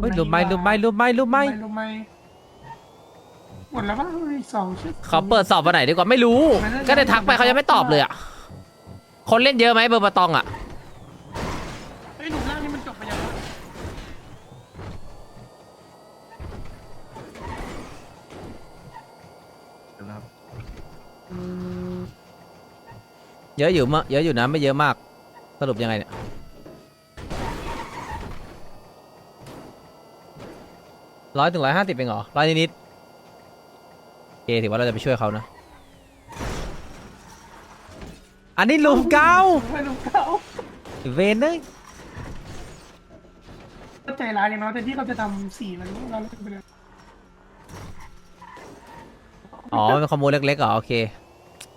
เฮ้ยรูปไหมรูปไหมรูปไหมรูปไหมรูปไหมหมดแล้วป่ะอีกสองชุด เขาเปิดสอบวันไหนดีกว่าไม่รู้ก็ได้ทักไปเขายังไม่ตอบเลยอะ คนเล่นเยอะไหมเบอร์ปะตองอะ เฮ้ยหนุ่มร่างนี่มันจบไปยังวะเยอะอยู่มะเยอะอยู่นะไม่เยอะมาก สรุปยังไงเนี่ย ร้อยถึงร้อยห้าสิบเองเหรอร้อยนิดๆโอเคถือว่าเราจะไปช่วยเขานะ อันนี้ลุมเก้าไม่รู้เขาเวนเนยก็ใจร้ายอย่างน้อยแต่ที่เขาจะทำสี่มันเราเล่นไปเลยอ๋อเป็นคอมโบเล็กๆเหรอโอเค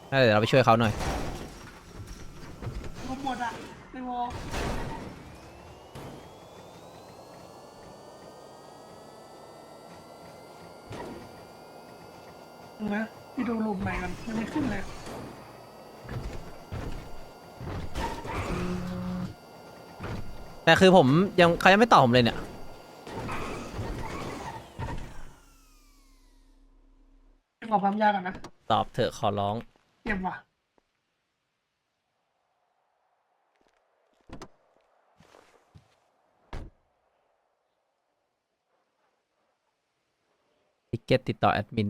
งั้นเดี๋ยวเราไปช่วยเขาหน่อย ครบหมดอะในวอล นะพี่ดูรูปใหม่กันยังไม่ขึ้นเลยแต่คือผมยังเขายังไม่ตอบผมเลยเนี่ย ขอความยากก่อนนะตอบเถอะขอร้อง เก็บว่ะทิกเก็ตติดต่อแอดมิน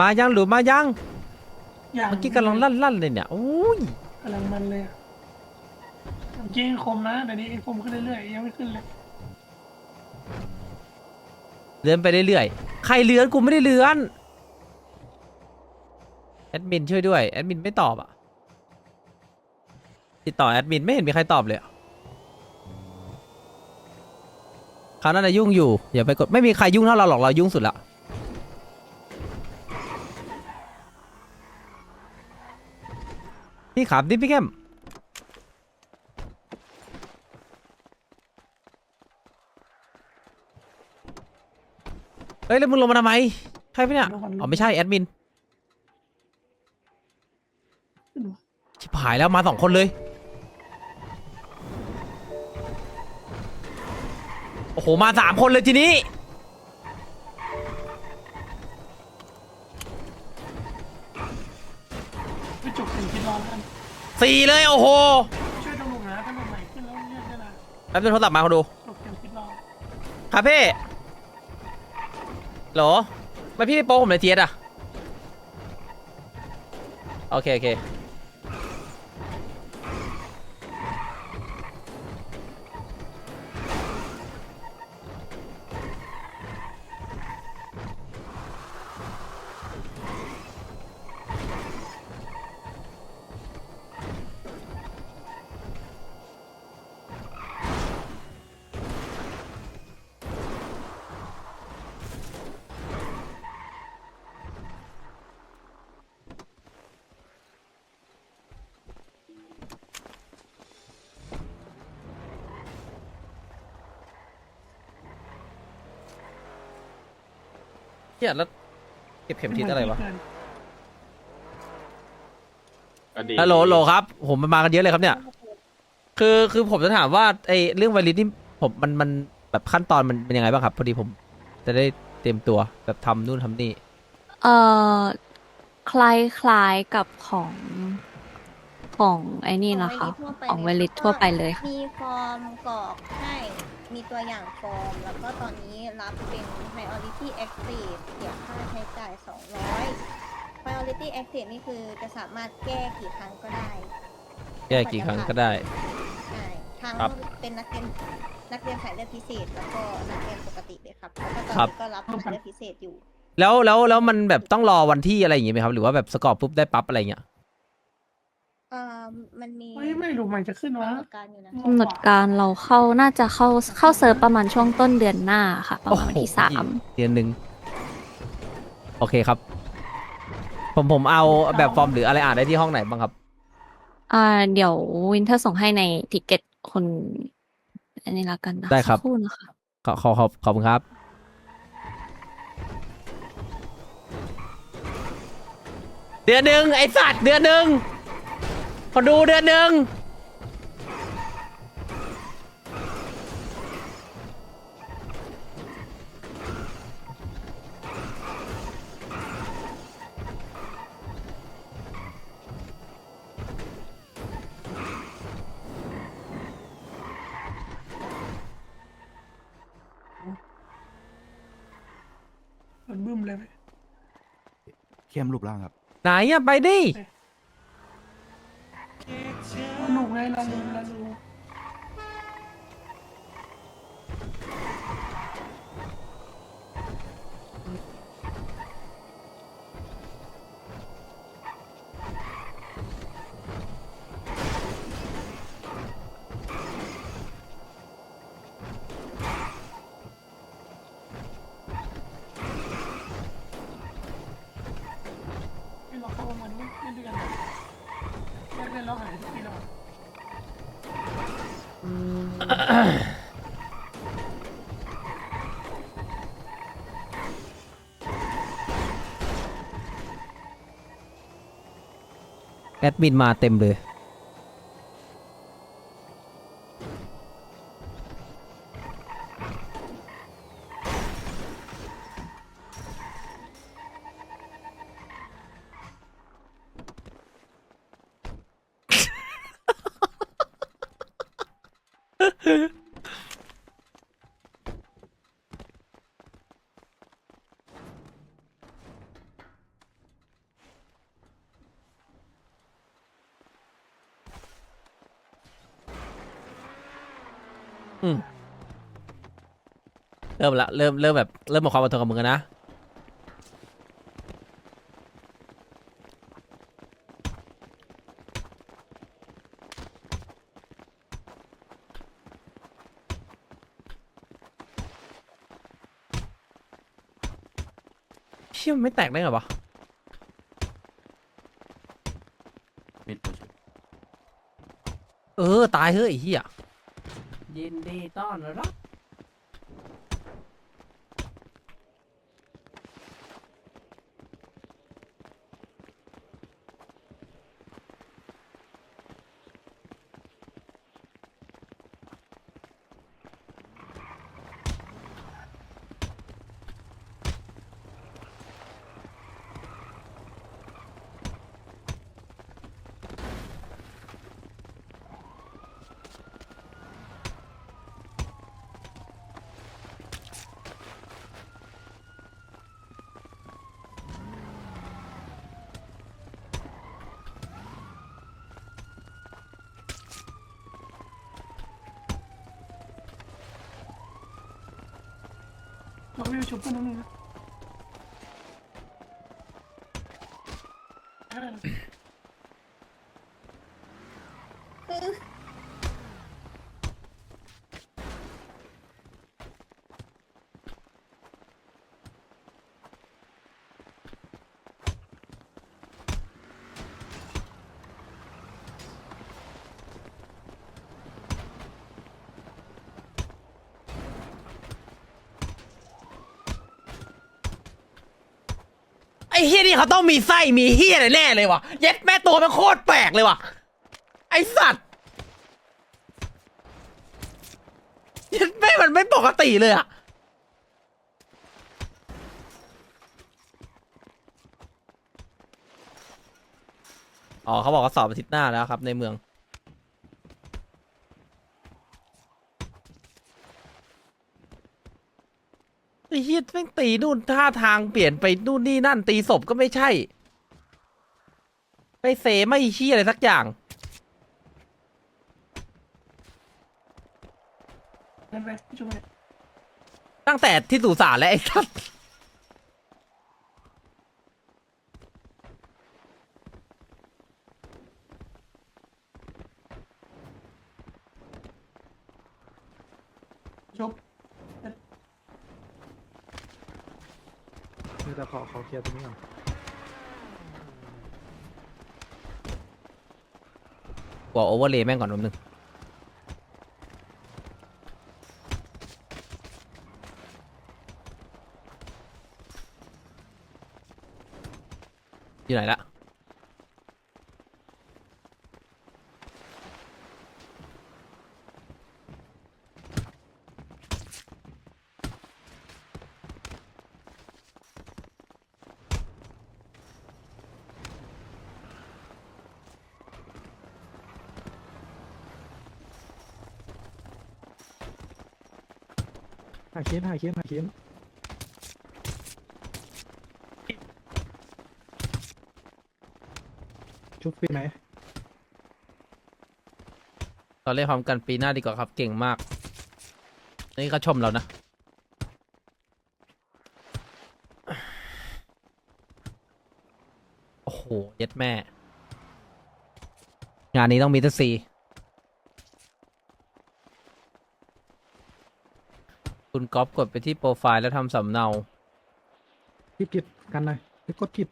มายังหรือมายังอย่างเมื่อกี้กำลังลั่นลั่นๆเลยเนี่ยโอ้ยกำลังมันเลยอะเมื่อกี้คมนะเดี๋ยวนี้คมขึ้นเรื่อยๆยังไม่ขึ้นเลยเลื่อนไปเรื่อยๆใครเลื่อนกูไม่ได้เลื่อนแอดมินช่วยด้วยแอดมินไม่ตอบอะติดต่อแอดมินไม่เห็นมีใครตอบเลยอะเขาน่าจะยุ่งอยู่อย่าไปกดไม่มีใครยุ่งเท่าเราหรอกเรายุ่งสุดละ พี่ขามดิพี่แก้มเฮ้ยแล้วมึงลงมาทำไมใครปะเนี่ย อ๋อไม่ใช่แอดมินขึ้นวะชิบหายแล้วมาสองคนเลย โอ้โห มาสามคนเลยทีนี้ สี่เลยโอ้โหช่วยดูลูกนะถ้าลูกใหม่ขึ้นแล้วเรียกได้นะแป๊บนึงโทรศัพท์มาเขาดูจบถึงคิดรอครับพี่โหลไม่พี่ไม่โป้ผมเลยเทียดอะโอเคโอเค เทียดแล้วเก็บเข็มทิศอะไรวะฮัลโหลฮัลโหลครับ ผมมันมากันเยอะเลยครับเนี่ย คือคือผมจะถามว่าไอเรื่องไวริสนี่ผมมันมันแบบขั้นตอนมันเป็นยังไงบ้างครับพอดีผม จะได้เตรียมตัวแบบทำนู่นทำนี่ เอ่อคล้ายคล้ายๆกับของของไอ้นี่นะคะ ของเวลิตทั่วไปเลยค่ะ มีฟอร์มกรอกให้ มีตัวอย่างฟอร์ม แล้วก็ตอนนี้รับเป็น priority active เสียค่าใช้จ่าย 200 priority active นี่คือจะสามารถแก้กี่ครั้งก็ได้แก้กี่ครั้งก็ได้ ใช่ทั้งครับเป็นนักเรียนนักเรียนสายเลือดพิเศษ แล้วก็นักเรียนปกติเลยครับแล้วก็ตอนครับ นี้ก็รับสายเลือดพิเศษอยู่ แล้วแล้วแล้วมันแบบต้องรอวันที่อะไรอย่างงี้ไหมครับ หรือว่าแบบสกอร์ปุ๊บได้ปั๊บอะไรเงี้ย เอ่อมันมีเฮ้ยไม่รู้มันจะขึ้นวะ กำหนดการอยู่นะกำหนดการเราเข้าน่าจะเข้าเข้าเซิร์ฟประมาณช่วงต้นเดือนหน้าค่ะ ประมาณวันที่สาม เดือนหนึ่งโอเคครับ ผมผมเอาแบบฟอร์มหรืออะไรอ่านได้ที่ห้องไหนบ้างครับ อ่าเดี๋ยววินเทอร์ส่งให้ในทิกเก็ตคน อันนี้ละกันนะได้ครับ สักรู่นะคะ ขอขอขอบขอบคุณครับ เดือนหนึ่งไอสัตว์เดือนหนึ่ง ขอดูเดือนหนึ่งมันบึ้มเลยไหมเข้มรูปร่างครับ ไหนอะไปดิ สนุกไแอดมินมาเต็มเลย อืม เริ่มละเริ่มเริ่มแบบเริ่มหมดความอดทนกับมึงแล้วนะ เชี่ยมันไม่แตกได้ไงวะ มิดตัวชุดเออ ตายเฮ้ยไอ้เหี้ย ยินดีต้อนรับ เราไม่ไปชุบเพื่อนนิดนึงนะได้เลย คือ ไอ้ เฮียนี่เขาต้องมีไส้มีเฮียอะไรแน่เลยวะเย็ดแม่ตัวมันโคตรแปลกเลยวะไอสัตว์เย็ดแม่มันไม่ปกติเลยอะอ๋อเขาบอกว่าสอบอาทิตย์หน้าแล้วครับในเมือง ไอ้เฮีย แม่งตีนู่นท่าทางเปลี่ยนไปนู่นนี่นั่นตีศพก็ไม่ใช่ไปเสไม่ชี้อะไรสักอย่างตั้งแต่ที่สุสานแล้วไอ้สัส เดี๋ยวขอขอเคลียร์ตรงนี้ก่อนกว่าโอเวอร์เลย์แม่งก่อนนิดนึงอยู่ไหนละ หาเคสหาเคสหาเคสชุบฟรีไหมเราเล่นพร้อมกันปีหน้าดีกว่าครับเก่งมาก นี่ก็ชมเรานะ โอ้โห เย็ดแม่ งานนี้ต้องมีตั้งสี่ คุณก๊อฟกดไปที่โปรไฟล์แล้วทำสำเนา ผิดผิดกันหน่อยไปกดผิด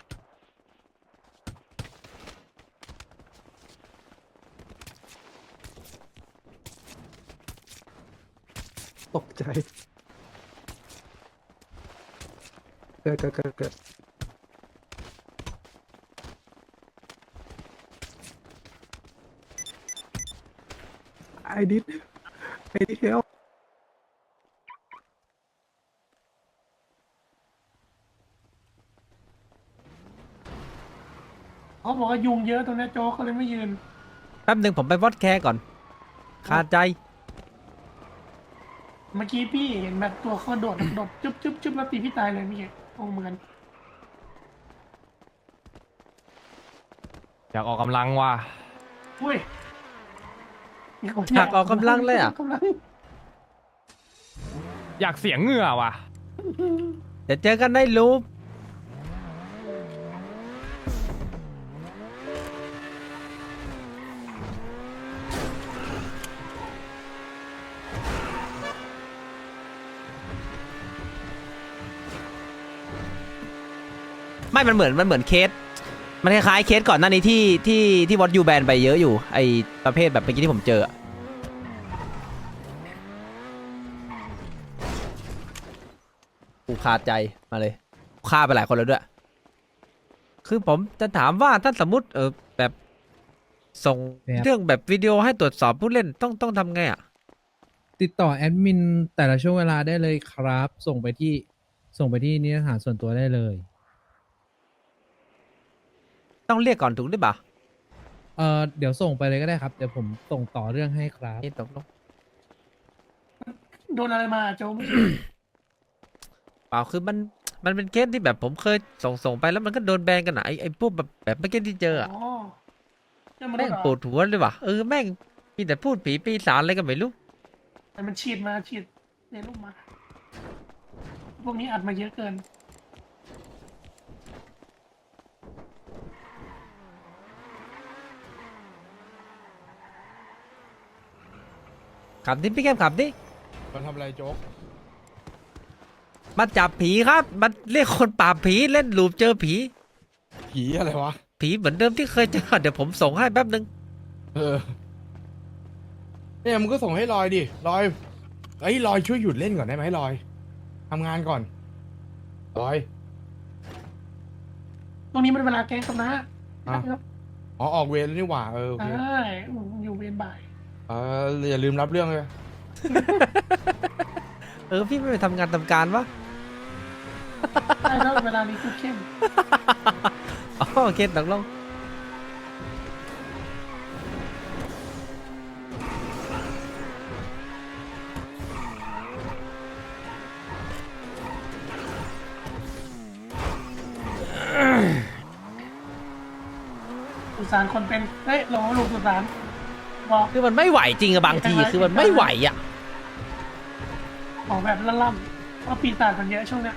ตกใจ เกิดเกิดเกิดเกิดไอดิดไอดิดเฮล เขา บอกว่ายุงเยอะตรงเนี้ยโจ๊กเขาเลยไม่ยืน แป๊บหนึ่งผมไปวอดแคร์ก่อนคาใจ เมื่อกี้พี่เห็นแบบตัวเขาโดด โดดจุ๊บจุ๊บจุ๊บแล้วตีพี่ตายเลยพี่เอกโอ้เหมือนอยากออกกำลังว่ะอุ้ยอยากออกกำลังเลยอะกกำลังอยากเสียงเหงื่อว่ะ เดี๋ยวเจอกันได้รูป ไม่มันเหมือนมันเหมือนเคส มันคล้ายๆเคสก่อนหน้านี้ที่ที่ที่วอตยูแบนไปเยอะอยู่ ไอประเภทแบบเมื่อกี้ที่ผมเจออะกูคาใจมาเลยฆ่าไปหลายคนแล้วด้วย คือผมจะถามว่าถ้าสมมติเออแบบส่งครับ เรื่องแบบวิดีโอให้ตรวจสอบผู้เล่นต้องต้องทำไงอะ ติดต่อแอดมินแต่ละช่วงเวลาได้เลยครับ ส่งไปที่ส่งไปที่นิตยสารส่วนตัวได้เลย ต้องเรียกก่อนถูกหรือเปล่าเออเดี๋ยวส่งไปเลยก็ได้ครับ เดี๋ยวผมส่งต่อเรื่องให้ครับ นี่ตกลงโดนอะไรมาโจ๊กเมื่อกี้เปล่าคือมันมันเป็นเคสที่แบบผมเคยส่งส่งไปแล้วมันก็โดนแบนกันอะไอไอพวกแบบแบบเมื่อกี้ที่เจออะอ๋อเจ้ามันแม่งเหรอปวดหัวเลยว่ะเออแม่งมีแต่พูดผีปีศาจอะไรก็ไม่รู้แต่มันฉีดมาฉีดในลูกมา พวกนี้อัดมาเยอะเกิน ขับดิพี่แก้มขับดิมันทำอะไรโจ๊กมาจับผีครับ มันเรียกคนปราบผีเล่นลูปเจอผี ผีอะไรวะ ผีเหมือนเดิมที่เคยเจอเดี๋ยวผมส่งให้แป๊บนึงเออเนี่ยมึงก็ส่งให้ลอยดิลอยไอ้ยลอยช่วยหยุดเล่นก่อนได้ไหมลอยทำงานก่อนลอย ตรงนี้มันเวลาแกงครับนะอะครับอ๋อออกเวรแล้วนี่หว่าเออโอเค ใช่อยู่เวียนบ่าย เอออย่าลืมรับเรื่องเลยเออพี่ไม่ไปทำงานทำการวะใช่แล้วเวลานี้คือเข้มอ๋อโอเคตกลงสุสานคนเป็น เฮ้ยหลงลูกสุสาน บอกคือมันไม่ไหวจริงอะบางทีคือมันไม่ไหวอะบอกแบบล่ำๆว่าปีศาจมันเยอะช่วงเนี้ย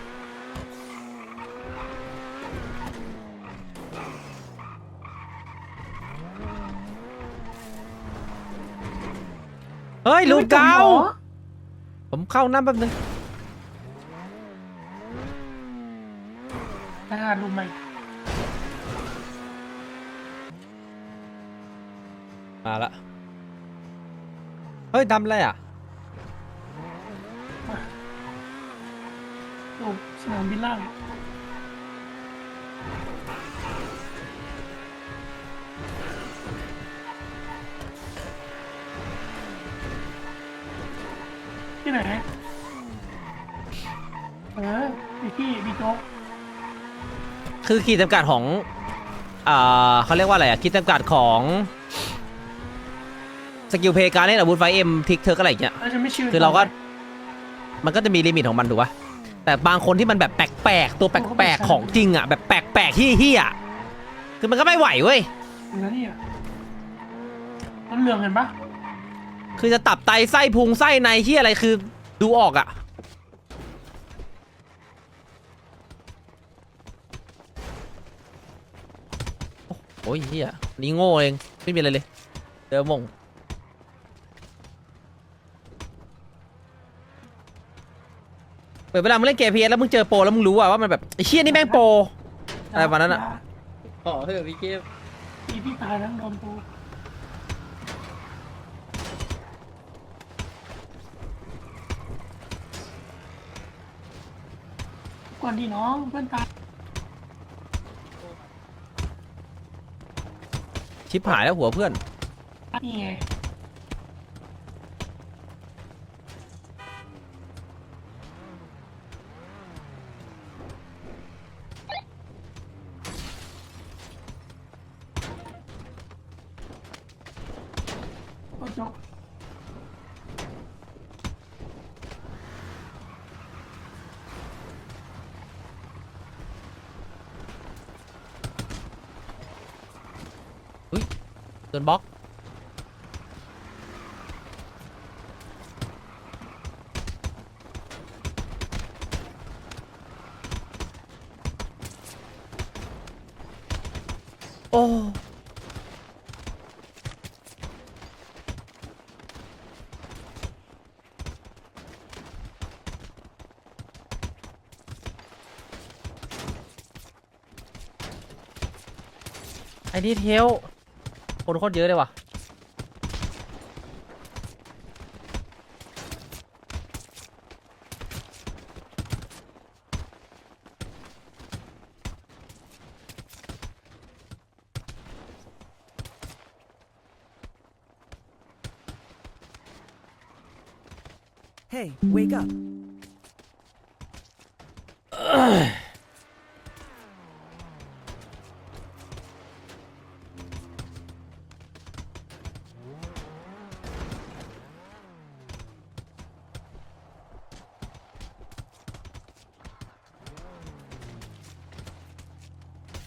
เฮ้ยลูกเก้าไม่จบหรอผมเข้าน้ำแป๊บนึงอ่ารู้ไหมมาละ เฮ้ยทำอะไรอะจบสนามบินล่าง ไหนเออมีที่มีโจ๊กคือขีดจำกัดของอ่าเขาเรียกว่าอะไรอะขีดจำกัดของสกิลเพย์การเล่นอาวุธไฟเอ็มทิกเธอก็อะไรอย่างเงี้ยแล้วจะไม่ชื่อคือเราก็ มันก็จะมีลิมิตของมันถูกปะแต่บางคนที่มันแบบแปลกๆ ตัวแปลกๆ ของจริงอะ แบบแปลกๆที่เฮี้ยๆคือมันก็ไม่ไหวเว้ยเนื้อนี่อะมันเหลืองเห็นปะ คือจะตับไตไส้พุงไส้ในเฮี้ยอะไรคือดูออกอะโอ้ยเฮียนี่โง่เอง ไม่มีอะไรเลยเดิมมงเปิดเวลามึงเล่นเกมพีแล้วมึงเจอโปรแล้วมึงรู้อะว่ามันแบบไอ้เชี่ยนี่แม่งโปรอะไรประมาณนั้นอะขอเถอะพี่เกมพี่พี่ตายแล้วโดนกู ก่อนดีน้องเพื่อนตายชิปหายแล้วหัวเพื่อน นี่ไง โดนบล็อกโอ้ไอ้นี่เทล คนโคตรเยอะเลยว่ะ Hey, wake up.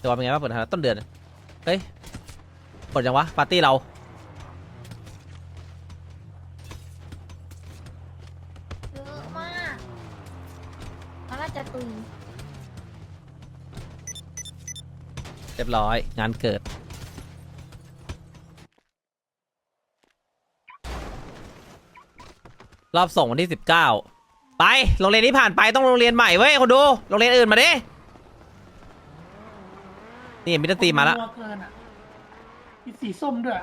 ตัวเป็นไงบ้างเปิดฐานะต้นเดือน เฮ้ยเปิดยังวะ ปาร์ตี้เรา เยอะมากแล้วเราจะตุยเรียบร้อย งานเกิด รอบส่งวันที่สิบเก้าไป โรงเรียนนี้ผ่านไปต้องโรงเรียนใหม่เว้ยคนดู โรงเรียนอื่นมาดิ นี่มิตรตีมาแล้วเกินอะมีสีส้มด้วย